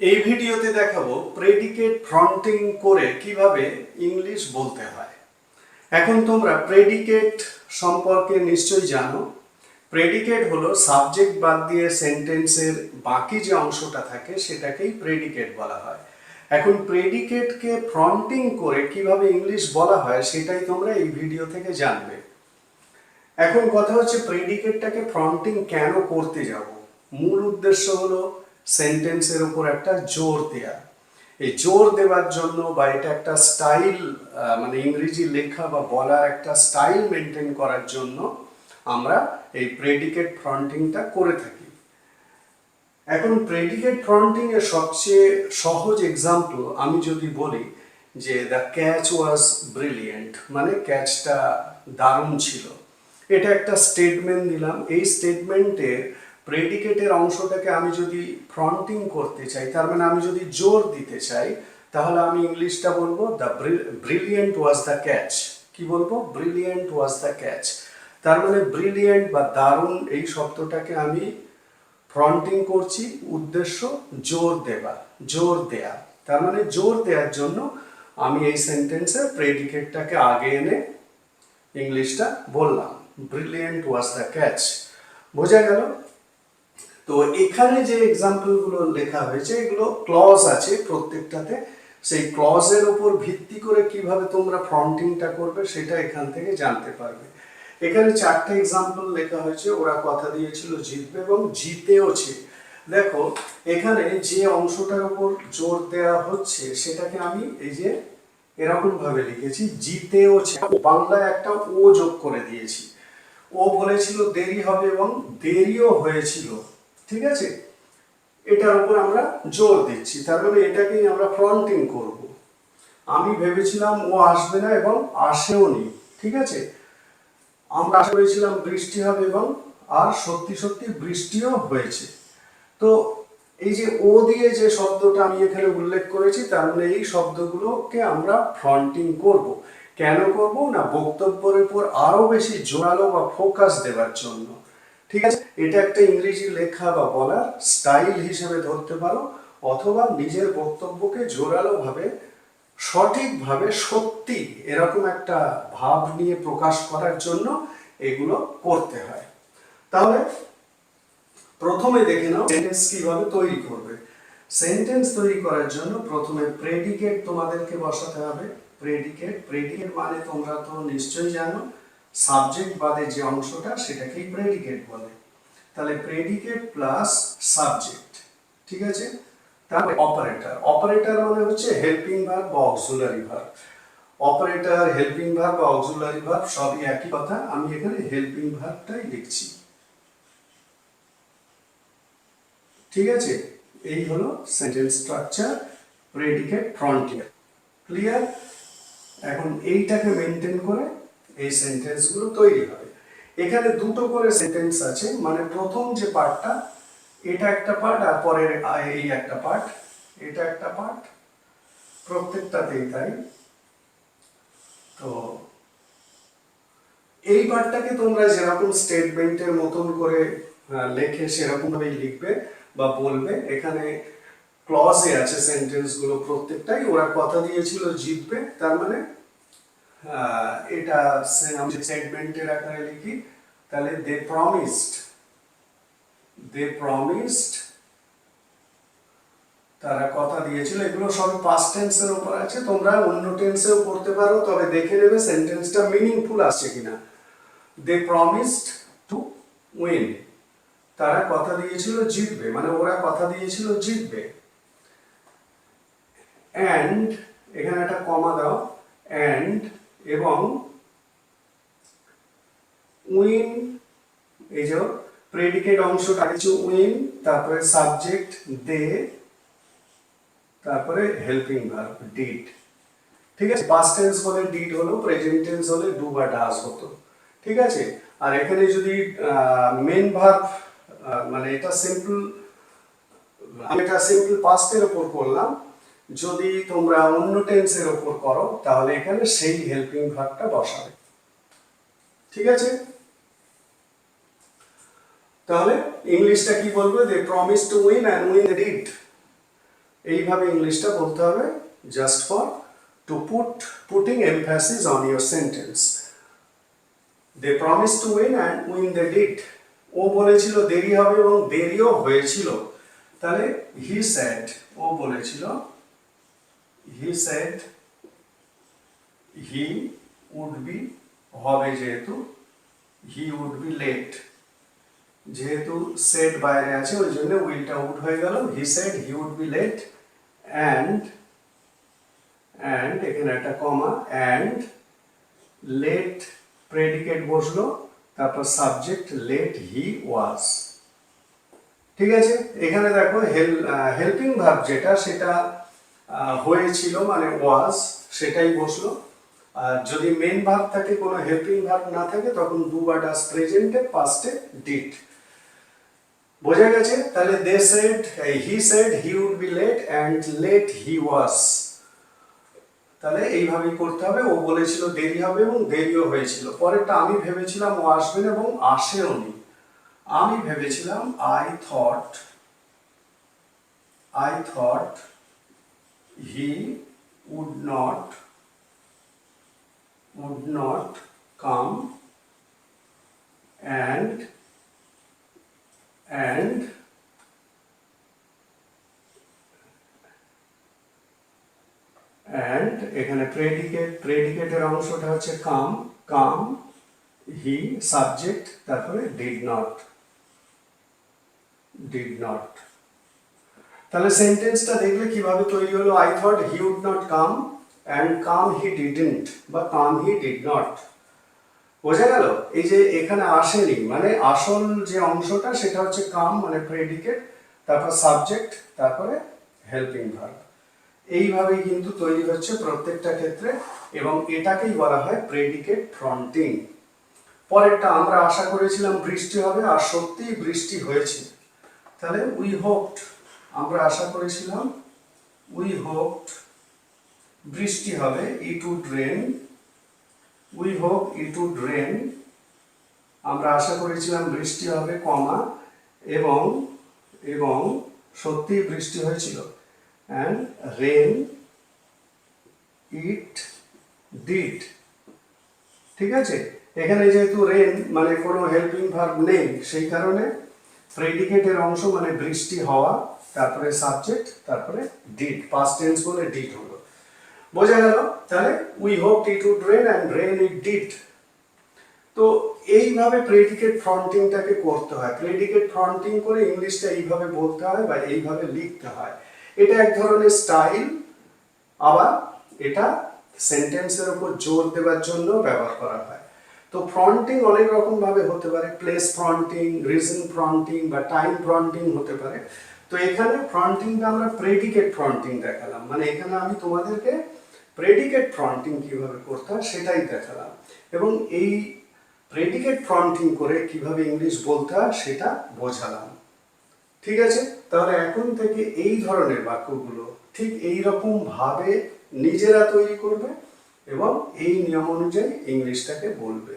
এই ভিডিওতে দেখাবো প্রেডিকেট ফ্রন্টিং করে কীভাবে ইংলিশ বলতে হয়। এখন তোমরা প্রেডিকেট সম্পর্কে নিশ্চয়ই জানো। প্রেডিকেট হলো সাবজেক্ট বাদ দিয়ে সেন্টেন্সের বাকি যে অংশটা থাকে সেটাকেই প্রেডিকেট বলা হয়। এখন প্রেডিকেটকে ফ্রন্টিং করে কীভাবে ইংলিশ বলা হয় সেটাই তোমরা এই ভিডিও থেকে জানবে। এখন কথা হচ্ছে প্রেডিকেটটাকে ফ্রন্টিং কেন করতে যাব? মূল উদ্দেশ্য হলো সেন্টেন্সের উপর একটা জোর দেয়া। এই জোর দেওয়ার জন্য বা এটা একটা স্টাইল মানে ইংরেজি লেখা বা বলার একটা স্টাইল মেনটেন করার জন্য আমরা এই প্রেডিকেট ফ্রন্টিংটা করে থাকি। এখন প্রেডিকেট ফ্রন্টিং এর সবচেয়ে সহজ এক্সাম্পল আমি যদি বলি যে দ্য ক্যাচ ওয়াজ ব্রিলিয়েন্ট মানে ক্যাচটা দারুণ ছিল। এটা একটা স্টেটমেন্ট দিলাম এই স্টেটমেন্টের প্রেডিকেটের অংশটাকে আমি যদি ফ্রন্টিং করতে চাই, তার মানে আমি যদি জোর দিতে চাই, তাহলে আমি ইংলিশটা বলব the brilliant was the catch কি বলব? ব্রিলিয়েন্ট ওয়াজ দ্য ক্যাচ তার মানে ব্রিলিয়েন্ট বা দারুণ এই শব্দটাকে আমি ফ্রন্টিং করছি, উদ্দেশ্য জোর দেওয়া, জোর দেয়া। তার মানে জোর দেওয়ার জন্য আমি এই সেন্টেন্সের প্রেডিকেটটাকে আগে এনে ইংলিশটা বললাম ব্রিলিয়েন্ট ওয়াজ দ্য ক্যাচ বোঝা গেল? তো এখানে যে এক্সাম্পলগুলো লেখা হয়েছে, এগুলো ক্লজ আছে প্রত্যেকটাতে। সেই ক্লজের উপর ভিত্তি করে কীভাবে তোমরা ফ্রন্টিংটা করবে, সেটা এখান থেকে জানতে পারবে। এখানে চারটে এক্সাম্পল লেখা হয়েছে, ওরা কথা দিয়েছিল জিতবে এবং জিতেওছে। দেখো, এখানে যে অংশটার উপর জোর দেওয়া হচ্ছে, সেটাকে আমি এই যে এরকম ভাবে লিখেছি, জিতেওছে। বাংলায় একটা ও যোগ করে দিয়েছি। ও বলেছিল দেরি হবে এবং দেরিও হয়েছিল। ঠিক আছে? এটার উপর আমরা জোর দিচ্ছি। তার মানে এটাকেই আমরা ফ্রন্টিং করব। আমি ভেবেছিলাম ও আসবে না এবং আসেও নি। ঠিক আছে? আমরা আশা করেছিলাম বৃষ্টি হবে এবং আর সত্যি সত্যি বৃষ্টিও হয়েছে। তো এই যে ও দিয়ে যে শব্দটা আমি এখানে উল্লেখ করেছি, তার মানে এই শব্দগুলোকে আমরা ফ্রন্টিং করব। কেন করব না? বক্তব্যের উপর আরও বেশি জোরালো বা ফোকাস দেওয়ার জন্য। ঠিক আছে? এটা একটা ইংরেজি লেখা বা বলার স্টাইল হিসেবে ধরতে পারো, অথবা নিজের বক্তব্যকে জোরালোভাবে, সঠিকভাবে সত্যি এরকম একটা ভাব নিয়ে প্রকাশ করার জন্য এগুলো করতে হয়। তাহলে প্রথমে দেখে নাও সেন্টেন্স কীভাবে তৈরি করবে। সেন্টেন্স তৈরি করার জন্য প্রথমে প্রেডিকেট তোমাদেরকে বসাতে হবে। প্রেডিকেট প্রেডিকেট মানে তোমরা তো নিশ্চয়ই জানো সাবজেক্ট বাদে যে অংশটা সেটাকেই প্রেডিকেট বলে। তাহলে প্রেডিকেট প্লাস সাবজেক্ট ঠিক আছে? তারপরে অপারেটর অপারেটর মানে হচ্ছে হেল্পিং ভার্ব বা auxiliary verb operator helping verb বা অক্সিলারি ভার্ব সবই একই কথা, আমি এখানে হেল্পিং ভার্বটাই লিখছি। ঠিক আছে? এই হলো sentence structure predicate frontier clear এখন এইটাকে মেনটেন করে এই সেন্টেন্সগুলো তৈরি হবে। এখানে দুটো করে সেন্টেন্স আছে মানে প্রথম যে পার্টটা এটা একটা পার্ট আর পরের এই একটা পার্ট এটা একটা পার্ট প্রত্যেকটাতেই তাই। তো এই পার্টটাকে তোমরা যেরকম স্টেটমেন্টের মতন করে লেখে সেরকম ভাবেই লিখবে বা বলবে। এখানে ক্লজে আছে সেন্টেন্সগুলো প্রত্যেকটাই, ওরা কথা দিয়েছিল, জিতবে, তার মানে এটা আমি স্টেটমেন্টের আকারে লিখি, তাহলে দে প্রমিসড দে প্রমিসড তারা কথা দিয়েছিল, এগুলো সব পাস্ট টেন্সের উপর আছে, তোমরা অন্য টেন্সেও করতে পারো, তবে দেখে নেবে সেন্টেন্সটা মিনিংফুল আসছে কিনা। দে প্রমিসড টু উইন তারা কথা দিয়েছিল জিতবে মানে ওরা কথা দিয়েছিল জিতবে। অ্যান্ড এখানে একটা কমা দাও অ্যান্ড এবং উইন, এই যে প্রেডিকেট অংশটা কিছু উইন, তারপরে সাবজেক্ট দে, তারপরে হেল্পিং ভার্ব ডিড ঠিক আছে? পাস্ট টেন্স হলে ডিড হলো প্রেজেন্ট টেন্স হলে ডু বা ডাজ হতো। ঠিক আছে? আর এখানে যদি মেন ভার্ব মানে এটা সিম্পল আমি এটা সিম্পল পাস্টের ওপর করলাম যদি তোমরা অন্য টেন্সের ওপর করো, তাহলে এখানে সেই হেল্পিং ভার্বটা বসাবে। ঠিক আছে? তাহলে ইংলিশটা কি বলবে? They promise to win and win did এইভাবে ইংলিশটা বলতে হবে just for to put putting emphasis on your sentence they promise to win and win they did ও বলেছিল দেরি হবে এবং দেরিও হয়েছিল। তাহলে হি স্যাড ও বলেছিল he said he would be হবে যেহেতু হি উড বি লেট যেহেতু সেট বাইরে আছে, ওই জন্য উইলটা উড হয়ে গেল। He said he would be late and and এখানে একটা কমা অ্যান্ড লেট প্রেডিকেট বসল, তারপর সাবজেক্ট লেট হি ওয়াজ ঠিক আছে? এখানে দেখো হেল্পিং ভার্ব যেটা, সেটা হয়েছিল মানে ওয়াজ সেটাই বসল। আর যদি মেন ভার্ব থাকে, কোনো হেল্পিং ভার্ব না থাকে, তখন দুবার ডাস প্রেজেন্টে পাস্টে ডিড বোঝা গেছে? তাহলে they said he said he would be late and late he was তাহলে এইভাবেই করতে হবে। ও বলেছিল দেরি হবে এবং দেরিও হয়েছিল। পরেরটা আমি ভেবেছিলাম, ও আসবেন এবং আসেও নি। আমি ভেবেছিলাম I thought I thought he would not would not come and and and এখানে প্রেডিকেট প্রেডিকেটের অংশটা হচ্ছে কাম কাম হি সাবজেক্ট তারপরে ডিড নট ডিড নট তাহলে সেন্টেন্সটা দেখলে কীভাবে তৈরি হলো? I thought he would not come and come he didn't বা কাম হি ডিড নট বোঝা গেল? এই যে এখানে আসেনি মানে আসল যে অংশটা সেটা হচ্ছে কাম মানে প্রেডিকেট তারপর সাবজেক্ট তারপরে হেল্পিং ভার্ব এইভাবেই কিন্তু তৈরি হচ্ছে প্রত্যেকটা ক্ষেত্রে, এবং এটাকেই বলা হয় প্রেডিকেট ফ্রন্টিং পরেরটা আমরা আশা করেছিলাম বৃষ্টি হবে, আর সত্যিই বৃষ্টি হয়েছে। তাহলে উই হোপড আমরা আশা করেছিলাম উই হোপড বৃষ্টি হবে it would rain we hope it would rain আমরা আশা করেছিলাম বৃষ্টি হবে, কমা, এবং এবং সত্যিই বৃষ্টি হয়েছিল। অ্যান্ড রেন ইট ডিড ঠিক আছে? এখানে যেহেতু রেন মানে কোনো হেল্পিং ভার্ব নেই, সেই কারণে প্রেডিকেটের অংশ মানে বৃষ্টি হওয়া তারপরে সাবজেক্ট তারপরে ডিড পাস্ট টেন্স বলে ডিড হলো। বোঝা গেল? তাহলে we hope it would rain and rain it did তো এইভাবে প্রেডিকেট ফ্রন্টিংটাকে করতে হয়। প্রেডিকেট ফ্রন্টিং করে ইংলিশটা এইভাবে বলতে হয় বা এইভাবে লিখতে হয়। এটা এক ধরনের স্টাইল আবার এটা সেন্টেন্সের উপর জোর দেওয়ার জন্য ব্যবহার করা হয়। তো ফ্রন্টিং অনেক রকম ভাবে হতে পারে। প্লেস ফ্রন্টিং রিজন ফ্রন্টিং বা টাইম ফ্রন্টিং হতে পারে। তো এখানে ফ্রন্টিংটা আমরা প্রেডিকেট ফ্রন্টিং দেখালাম। মানে এখানে আমি তোমাদেরকে প্রেডিকেট ফ্রন্টিং কীভাবে করতে হয় সেটাই দেখালাম। এবং এই প্রেডিকেট ফ্রন্টিং করে কীভাবে ইংলিশ বলতে হয় সেটা বোঝালাম। ঠিক আছে? তাহলে এখন থেকে এই ধরনের বাক্যগুলো ঠিক এই রকম ভাবে নিজেরা তৈরি করবে এবং এই নিয়ম অনুযায়ী ইংলিশটাকে বলবে।